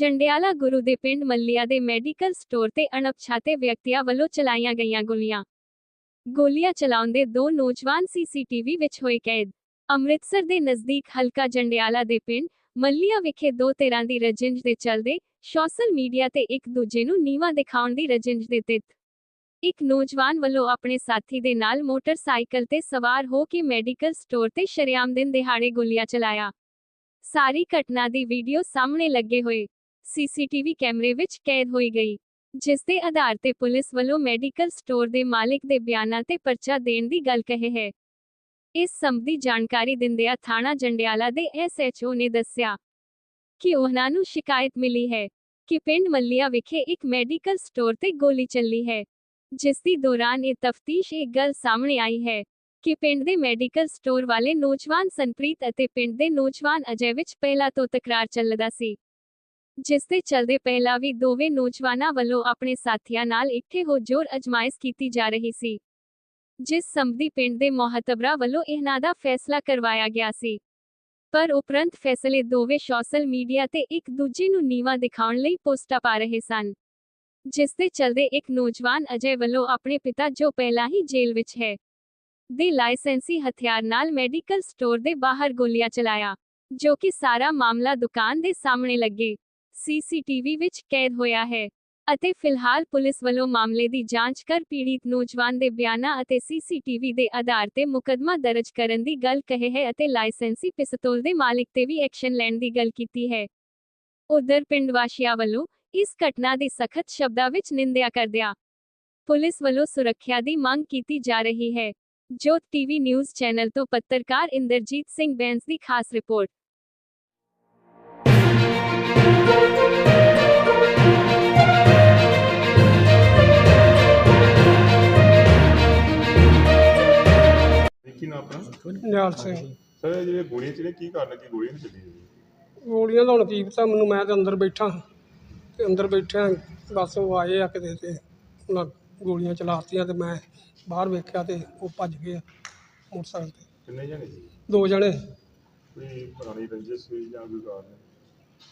ਜੰਡਿਆਲਾ ਗੁਰੂ ਦੇ ਪਿੰਡ ਮੱਲੀਆ ਦੇ ਮੈਡੀਕਲ ਸਟੋਰ ਤੇ ਅਣਪਛਾਤੇ ਵਿਅਕਤੀਆਂ ਵੱਲੋਂ ਚਲਾਈਆਂ ਗਈਆਂ ਗੋਲੀਆਂ। ਗੋਲੀਆਂ ਚਲਾਉਂਦੇ ਦੋ ਨੌਜਵਾਨ ਸੀਸੀਟੀਵੀ ਵਿੱਚ ਹੋਏ ਕੈਦ। ਅੰਮ੍ਰਿਤਸਰ ਦੇ ਨਜ਼ਦੀਕ ਹਲਕਾ ਜੰਡਿਆਲਾ ਦੇ ਪਿੰਡ ਮੱਲੀਆ ਵਿਖੇ ਦੋ ਧਿਰਾਂ ਦੀ ਰਜਿੰਜ ਦੇ ਚੱਲਦੇ ਸੋਸ਼ਲ ਮੀਡੀਆ ਤੇ ਇੱਕ ਦੂਜੇ ਨੂੰ ਨੀਵਾ ਦਿਖਾਉਣ ਦੀ ਰਜਿੰਜ ਦੇ ਤਿੱਤ। ਇੱਕ ਨੌਜਵਾਨ ਵੱਲੋਂ ਆਪਣੇ ਸਾਥੀ ਦੇ ਨਾਲ ਮੋਟਰਸਾਈਕਲ ਤੇ ਸਵਾਰ ਹੋ ਕੇ ਮੈਡੀਕਲ ਸਟੋਰ ਤੇ ਸ਼ਰੇਆਮ ਦਿਨ ਦਿਹਾੜੇ ਗੋਲੀਆਂ ਚਲਾਇਆ। ਸਾਰੀ ਘਟਨਾ ਦੀ ਵੀਡੀਓ ਸਾਹਮਣੇ ਲੱਗੇ ਹੋਏ। ਸੀਸੀਟੀਵੀ ਕੈਮਰੇ ਵਿੱਚ ਕੈਦ ਹੋਈ ਗਈ, ਜਿਸ ਦੇ ਆਧਾਰ ਤੇ ਪੁਲਿਸ ਵੱਲੋਂ ਮੈਡੀਕਲ ਸਟੋਰ ਦੇ ਮਾਲਕ ਦੇ ਬਿਆਨਾਂ ਤੇ ਪਰਚਾ ਦੇਣ ਦੀ ਗੱਲ ਕਹੇ ਹੈ। ਇਸ ਸੰਬੰਧੀ ਜਾਣਕਾਰੀ ਦਿੰਦਿਆਂ ਥਾਣਾ ਜੰਡਿਆਲਾ ਦੇ ਐਸਐਚਓ ਨੇ ਦੱਸਿਆ ਕਿ ਉਹਨਾਂ ਨੂੰ ਸ਼ਿਕਾਇਤ ਮਿਲੀ ਹੈ ਕਿ ਪਿੰਡ ਮੱਲੀਆ ਵਿਖੇ ਇੱਕ ਮੈਡੀਕਲ ਸਟੋਰ ਤੇ ਗੋਲੀ ਚੱਲੀ ਹੈ, ਜਿਸ ਦੀ ਦੌਰਾਨ ਇਹ ਤਫਤੀਸ਼ ਇੱਕ ਗੱਲ ਸਾਹਮਣੇ ਆਈ ਹੈ ਕਿ ਪਿੰਡ ਦੇ ਮੈਡੀਕਲ ਸਟੋਰ ਵਾਲੇ ਨੌਜਵਾਨ ਸੰਪ੍ਰੀਤ ਅਤੇ ਪਿੰਡ ਦੇ ਨੌਜਵਾਨ ਅਜੇ ਵਿੱਚ ਪਹਿਲਾਂ ਤੋਂ ਤਕਰਾਰ ਚੱਲਦਾ ਸੀ। ਜਿਸ ਦੇ ਚਲਦੇ ਪਹਿਲਾਂ ਵੀ ਦੋਵੇਂ ਨੌਜਵਾਨਾਂ ਵੱਲੋਂ ਆਪਣੇ ਸਾਥੀਆਂ ਨਾਲ ਇਕੱਠੇ ਹੋ ਜੋਰ ਅਜਮਾਇਸ਼ ਕੀਤੀ ਜਾ ਰਹੀ ਸੀ। ਜਿਸ ਸੰਬੰਧੀ ਪਿੰਡ ਦੇ ਮੋਹਤਬਰਾ ਵੱਲੋਂ ਇਹਨਾਂ ਦਾ ਫੈਸਲਾ ਕਰਵਾਇਆ ਗਿਆ ਸੀ। ਪਰ ਉਪਰੰਤ ਫੈਸਲੇ ਦੋਵੇਂ ਸੋਸ਼ਲ ਮੀਡੀਆ ਤੇ ਇੱਕ ਦੂਜੇ ਨੂੰ ਨੀਵਾ ਦਿਖਾਉਣ ਲਈ ਪੋਸਟਾਂ ਪਾ ਰਹੇ ਸਨ। ਜਿਸ ਦੇ ਚਲਦੇ ਇੱਕ ਨੌਜਵਾਨ ਅਜੇ ਵੱਲੋਂ ਆਪਣੇ ਪਿਤਾ ਜੋ ਪਹਿਲਾਂ ਹੀ ਜੇਲ੍ਹ ਵਿੱਚ ਹੈ, ਦੇ ਲਾਇਸੈਂਸੀ ਹਥਿਆਰ ਨਾਲ ਮੈਡੀਕਲ ਸਟੋਰ ਦੇ ਬਾਹਰ ਗੋਲੀਆਂ ਚਲਾਇਆ, ਜੋ ਕਿ ਸਾਰਾ ਮਾਮਲਾ ਦੁਕਾਨ ਦੇ ਸਾਹਮਣੇ ਲੱਗੇ। ਸੀਸੀਟੀਵੀ ਵਿੱਚ ਕੈਦ ਹੋਇਆ ਹੈ ਅਤੇ ਫਿਲਹਾਲ ਪੁਲਿਸ ਵੱਲੋਂ ਮਾਮਲੇ ਦੀ ਜਾਂਚ ਕਰ ਪੀੜਿਤ ਨੌਜਵਾਨ ਦੇ ਬਿਆਨਾਂ ਅਤੇ ਸੀਸੀਟੀਵੀ ਦੇ ਆਧਾਰ ਤੇ ਮੁਕੱਦਮਾ ਦਰਜ ਕਰਨ ਦੀ ਗੱਲ ਕਹੇ ਹੈ ਅਤੇ ਲਾਇਸੈਂਸੀ ਪਿਸਤੌਲ ਦੇ ਮਾਲਕ ਤੇ ਵੀ ਐਕਸ਼ਨ ਲੈਣ ਦੀ ਗੱਲ ਕੀਤੀ ਹੈ। ਉਧਰ ਪਿੰਡ ਵਾਸੀਆਂ ਵੱਲੋਂ ਇਸ ਘਟਨਾ ਦੀ ਸਖਤ ਸ਼ਬਦਾਂ ਵਿੱਚ ਨਿੰਦਿਆ ਕਰਦਿਆਂ ਪੁਲਿਸ ਵੱਲੋਂ ਸੁਰੱਖਿਆ ਦੀ ਮੰਗ ਕੀਤੀ ਜਾ ਰਹੀ ਹੈ। ਜੋਤ ਟੀਵੀ ਨਿਊਜ਼ ਚੈਨਲ ਤੋਂ ਪੱਤਰਕਾਰ ਇੰਦਰਜੀਤ ਸਿੰਘ ਬੈਂਸ ਦੀ ਖਾਸ ਰਿਪੋਰਟ। ਨਿਹਾਲ ਸਿੰਘ। ਸਰ ਇਹ ਜਿਹੜੇ ਗੋਲੀਆਂ ਚੱਲੀਆਂ ਕੀ ਕਾਰਨ ਹੈ ਕਿ ਗੋਲੀਆਂ ਨਹੀਂ ਚੱਲੀਆਂ ਗੋਲੀਆਂ ਦਾ ਹੁਣ ਕੀ ਪਤਾ ਮੈਨੂੰ ਮੈਂ ਤਾਂ ਅੰਦਰ ਬੈਠਾ ਤੇ ਅੰਦਰ ਬੈਠਿਆ ਬਸ ਉਹ ਆਏ ਆ ਕਿਤੇ ਤੇ ਉਹਨਾਂ ਗੋਲੀਆਂ ਚਲਾਤੀਆਂ ਤੇ ਮੈਂ ਬਾਹਰ ਵੇਖਿਆ ਤੇ ਉਹ ਭੱਜ ਗਏ ਆ ਮੋਟਰਸਾਈਕਲ ਤੇ। ਕਿੰਨੇ ਜਣੇ ਸੀ ਦੋ ਜਣੇ। ਕੋਈ ਪੁਰਾਣੀ ਰੰਜਿਸ਼ ਸੀ ਜਾਂ ਕੋਈ ਕਾਰਨ?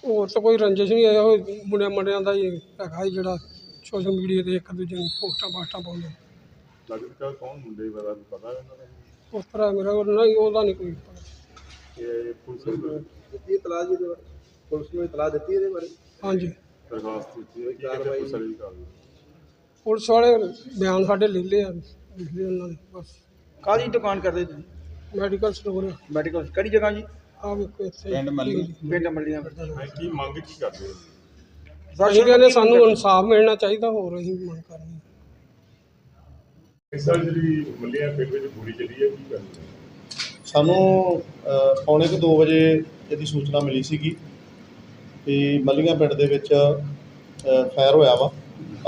ਹੋਰ ਤਾਂ ਕੋਈ ਰੰਜਿਸ਼ ਨਹੀਂ ਆਇਆ ਉਹ ਮੁੰਡਿਆਂ ਮੁੰਡਿਆਂ ਦਾ ਹੀ ਹੈਗਾ ਸੀ ਜਿਹੜਾ ਸੋਸ਼ਲ ਮੀਡੀਆ ਤੇ ਇੱਕ ਦੂਜੇ ਨੂੰ ਪੋਸਟਾਂ ਪਾਸਟਾਂ ਪਾਉਂਦੇ। ਲੱਗਦਾ ਕੌਣ ਮੁੰਡੇ ਬਾਰੇ ਪਤਾ ਹੈ ਇਹਨਾਂ ਦਾ ਉਸ ਤਰ੍ਹਾਂ ਮੇਰਾ ਉਹ ਨਹੀਂ ਉਹਦਾ ਨਹੀਂ ਕੋਈ ਪਤਾ। ਇਹ ਪੁਲਿਸ ਨੂੰ ਦਿੱਤੀ ਇਤਲਾਹ ਜੀ ਬਾਰੇ? ਪੁਲਿਸ ਨੂੰ ਇਤਲਾਹ ਦਿੱਤੀ ਇਹਦੇ ਬਾਰੇ? ਹਾਂਜੀ। ਦਰਖਾਸਤ ਦਿੱਤੀ ਹੈ ਕਿ ਕਹਿੰਦੇ ਪੁਲਿਸ ਵਾਲੀ ਕਾਰਵਾਈ ਪੁਲਿਸ ਵਾਲੇ ਬਿਆਨ ਸਾਡੇ ਲੈ ਲਏ ਆ ਲਿਖ ਲਏ ਉਹਨਾਂ ਨੇ ਬਸ। ਕਾਹਦੀ ਦੁਕਾਨ ਕਰਦੇ ਤੁਸੀਂ? ਮੈਡੀਕਲ ਸਟੋਰ ਮੈਡੀਕਲ ਕਿਹੜੀ ਜਗ੍ਹਾ ਜੀ? ਆ ਵੇਖੋ ਇੱਥੇ। ਪਿੰਡ ਮੱਲੀਆਂ ਮੈਂ ਕੀ ਮੰਗ ਕੀ ਕਰਦੇ ਹੋ? ਅਸੀਂ ਕਹਿੰਦੇ ਸਾਨੂੰ ਇਨਸਾਫ ਮਿਲਣਾ ਚਾਹੀਦਾ ਹੋਰ ਅਸੀਂ ਮੰਗ ਕਰਨੀ। ਇਸ ਜਿਹੜੀ ਮੱਲੀਆਂ ਪਿੰਡ ਵਿੱਚ ਗੋਲੀ ਚੱਲੀ ਹੈ ਕੀ ਕਰਨੀ ਸਾਨੂੰ ਅ, ਪੌਣੇ ਕੁ 2 ਵਜੇ ਇਹਦੀ ਸੂਚਨਾ ਮਿਲੀ ਸੀਗੀ ਕਿ ਮੱਲੀਆਂ ਪਿੰਡ ਦੇ ਵਿੱਚ ਫਾਇਰ ਹੋਇਆ ਵਾ।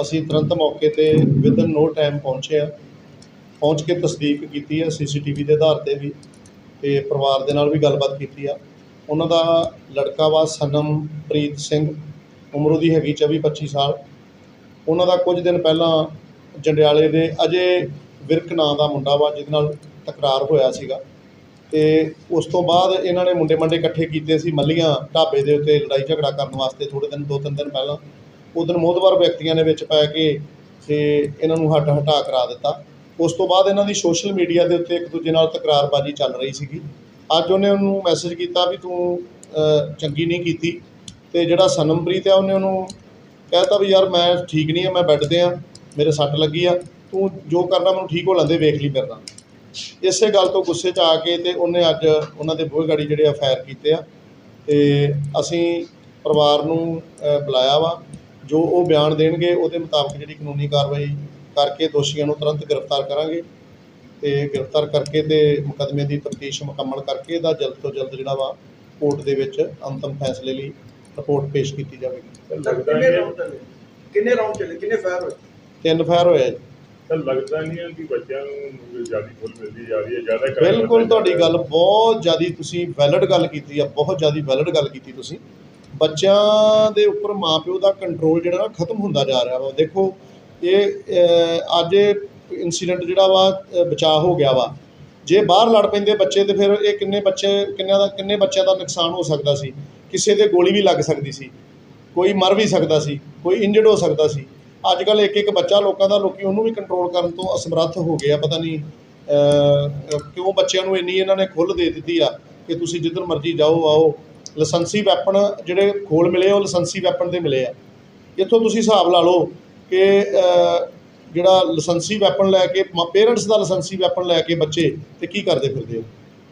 ਅਸੀਂ ਤੁਰੰਤ ਮੌਕੇ ਤੇ ਵਿਦਨ ਨੋ ਟਾਈਮ ਪਹੁੰਚੇ ਆ। ਪਹੁੰਚ ਕੇ ਤਸਦੀਕ ਕੀਤੀ ਹੈ ਸੀਸੀਟੀਵੀ ਦੇ ਆਧਾਰ ਤੇ ਵੀ ਤੇ ਪਰਿਵਾਰ ਦੇ ਨਾਲ ਵੀ ਗੱਲਬਾਤ ਕੀਤੀ ਆ। ਉਹਨਾਂ ਦਾ ਲੜਕਾ ਵਾ ਸਨਮਪ੍ਰੀਤ ਸਿੰਘ ਉਮਰ ਉਹਦੀ ਹੈਗੀ 24 25 ਸਾਲ। ਉਹਨਾਂ ਦਾ ਕੁਝ ਦਿਨ ਪਹਿਲਾਂ ਜੰਡਿਆਲੇ ਦੇ ਅਜੇ ਵਿਰਕ ਨਾਂ ਦਾ ਮੁੰਡਾ ਵਾ, ਜਿਹਦੇ ਨਾਲ ਤਕਰਾਰ ਹੋਇਆ ਸੀਗਾ। ਤੇ ਉਸ ਤੋਂ ਬਾਅਦ ਇਹਨਾਂ ਨੇ ਮੁੰਡੇ ਮੰਡੇ ਇਕੱਠੇ ਕੀਤੇ ਸੀ ਮੱਲੀਆਂ ਢਾਬੇ ਦੇ ਉੱਤੇ ਲੜਾਈ ਝਗੜਾ ਕਰਨ ਵਾਸਤੇ ਥੋੜੇ ਦਿਨ, ਦੋ ਤਿੰਨ ਦਿਨ ਪਹਿਲਾਂ। ਉਹ ਦਿਨ ਮੋਦਵਾਰ ਵਿਅਕਤੀਆਂ ਨੇ ਵਿੱਚ ਪੈ ਕੇ ਤੇ ਇਹਨਾਂ ਨੂੰ ਹੱਟ ਹਟਾ ਕਰਾ ਦਿੱਤਾ। ਉਸ ਤੋਂ ਬਾਅਦ ਇਹਨਾਂ ਦੀ ਸੋਸ਼ਲ ਮੀਡੀਆ ਦੇ ਉੱਤੇ ਇੱਕ ਦੂਜੇ ਨਾਲ ਤਕਰਾਰਬਾਜ਼ੀ ਚੱਲ ਰਹੀ ਸੀਗੀ। ਅੱਜ ਉਹਨੇ ਉਹਨੂੰ ਮੈਸੇਜ ਕੀਤਾ ਵੀ ਤੂੰ ਚੰਗੀ ਨਹੀਂ ਕੀਤੀ। ਤੇ ਜਿਹੜਾ ਸਨਮਪ੍ਰੀਤ ਆ, ਉਹਨੇ ਉਹਨੂੰ ਕਹਿਤਾ ਵੀ ਯਾਰ ਮੈਂ ਠੀਕ ਨਹੀਂ ਆ, ਮੈਂ ਬੈੱਡ ਤੇ ਆ। ਮੇਰੇ ਸੱਟ ਲੱਗੀ ਆ, ਤੂੰ ਜੋ ਕਰਨਾ ਮੈਨੂੰ ਠੀਕ ਹੋ ਲੈਂਦੇ, ਵੇਖ ਲਈ ਕਰਨਾ ਇਸੇ ਗੱਲ ਤੋਂ ਗੁੱਸੇ 'ਚ ਆ ਕੇ ਤੇ ਉਹਨੇ ਅੱਜ ਉਹਨਾਂ ਦੇ ਬੂਹੇ ਗਾੜੀ ਜਿਹੜੇ ਆ ਫਾਇਰ ਕੀਤੇ ਆ। ਤੇ ਅਸੀਂ ਪਰਿਵਾਰ ਨੂੰ ਬੁਲਾਇਆ ਵਾ, ਜੋ ਉਹ ਬਿਆਨ ਦੇਣਗੇ, ਉਹਦੇ ਮੁਤਾਬਕ ਜਿਹੜੀ ਕਾਨੂੰਨੀ ਕਾਰਵਾਈ ਕਰਕੇ ਦੋਸ਼ੀਆਂ ਨੂੰ ਤੁਰੰਤ ਗ੍ਰਿਫਤਾਰ ਕਰਾਂਗੇ। ਤੇ ਗ੍ਰਿਫਤਾਰ ਕਰਕੇ ਤੇ ਮੁਕੱਦਮੇ ਦੀ ਤਫਤੀਸ਼ ਮੁਕੰਮਲ ਕਰਕੇ ਇਹਦਾ ਜਲਦ ਤੋਂ ਜਲਦ ਜਿਹੜਾ ਵਾ, ਕੋਰਟ ਦੇ ਵਿੱਚ ਅੰਤਮ ਫੈਸਲੇ ਲਈ ਰਿਪੋਰਟ ਪੇਸ਼ ਕੀਤੀ ਜਾਵੇਗੀ। ਕਿੰਨੇ ਰਾਉਂਡ ਚੱਲੇ ਕਿੰਨੇ ਰਾਉਂਡ ਚੱਲੇ? ਕਿੰਨੇ ਫਾਇਰ ਹੋਏ? ਤਿੰਨ ਫਾਇਰ ਹੋਏ ਆ ਜੀ। ਸਰ ਲੱਗਦਾ ਨਹੀਂ ਹੈ ਕਿ ਬੱਚਿਆਂ ਨੂੰ ਜ਼ਿਆਦਾ ਖੁੱਲ ਮਿਲਦੀ ਜਾ ਰਹੀ ਹੈ ਜ਼ਿਆਦਾ crime ਬਿਲਕੁਲ ਤੁਹਾਡੀ ਗੱਲ ਬਹੁਤ ਜ਼ਿਆਦੀ ਤੁਸੀਂ ਵੈਲਿਡ ਗੱਲ ਕੀਤੀ ਆ ਬਹੁਤ ਜ਼ਿਆਦੀ ਵੈਲਿਡ ਗੱਲ ਕੀਤੀ ਤੁਸੀਂ। ਬੱਚਿਆਂ ਦੇ ਉੱਪਰ ਮਾਪਿਓ ਦਾ ਕੰਟਰੋਲ ਜਿਹੜਾ ਨਾ ਖਤਮ ਹੁੰਦਾ ਜਾ ਰਿਹਾ ਵਾ। ਦੇਖੋ ਇਹ ਅੱਜ ਇਨਸੀਡੈਂਟ ਜਿਹੜਾ ਵਾ ਬਚਾਅ ਹੋ ਗਿਆ ਵਾ। ਜੇ ਬਾਹਰ ਲੜ ਪੈਂਦੇ ਬੱਚੇ ਤੇ ਫਿਰ ਇਹ ਕਿੰਨੇ ਬੱਚੇ ਕਿੰਨਿਆਂ ਦਾ ਕਿੰਨੇ ਬੱਚਿਆਂ ਦਾ ਨੁਕਸਾਨ ਹੋ ਸਕਦਾ ਸੀ? ਕਿਸੇ ਦੇ ਗੋਲੀ ਵੀ ਲੱਗ ਸਕਦੀ ਸੀ। ਕੋਈ ਮਰ ਵੀ ਸਕਦਾ ਸੀ ਕੋਈ ਇੰਜਰਡ ਹੋ ਸਕਦਾ ਸੀ। ਅੱਜ ਕੱਲ ਇੱਕ ਇੱਕ ਬੱਚਾ ਲੋਕਾਂ ਦਾ ਲੋਕੀ ਉਹਨੂੰ ਵੀ ਕੰਟਰੋਲ ਕਰਨ ਤੋਂ ਅਸਮਰੱਥ ਹੋ ਗਏ ਆ। ਪਤਾ ਨਹੀਂ ਅਹ, ਕਿਉਂ ਬੱਚਿਆਂ ਨੂੰ ਇੰਨੀ ਇਹਨਾਂ ਨੇ ਖੁੱਲ੍ਹ ਦੇ ਦਿੱਤੀ ਆ ਕਿ ਤੁਸੀਂ ਜਿੱਧਰ ਮਰਜ਼ੀ ਜਾਓ ਆਓ। ਲਾਇਸੈਂਸੀ ਵੈਪਨ ਜਿਹੜੇ ਖੋਲ ਮਿਲੇ ਉਹ ਲਾਇਸੈਂਸੀ ਵੈਪਨ ਦੇ ਮਿਲੇ ਆ। ਇੱਥੋਂ ਤੁਸੀਂ ਹਿਸਾਬ ਲਾ ਲਓ ਕਿ ਜਿਹੜਾ ਲਾਇਸੈਂਸੀ ਵੈਪਨ ਲੈ ਕੇ ਪੇਰੈਂਟਸ ਦਾ ਲਾਇਸੈਂਸੀ ਵੈਪਨ ਲੈ ਕੇ ਬੱਚੇ ਤੇ ਕੀ ਕਰਦੇ ਫਿਰਦੇ ਹੋ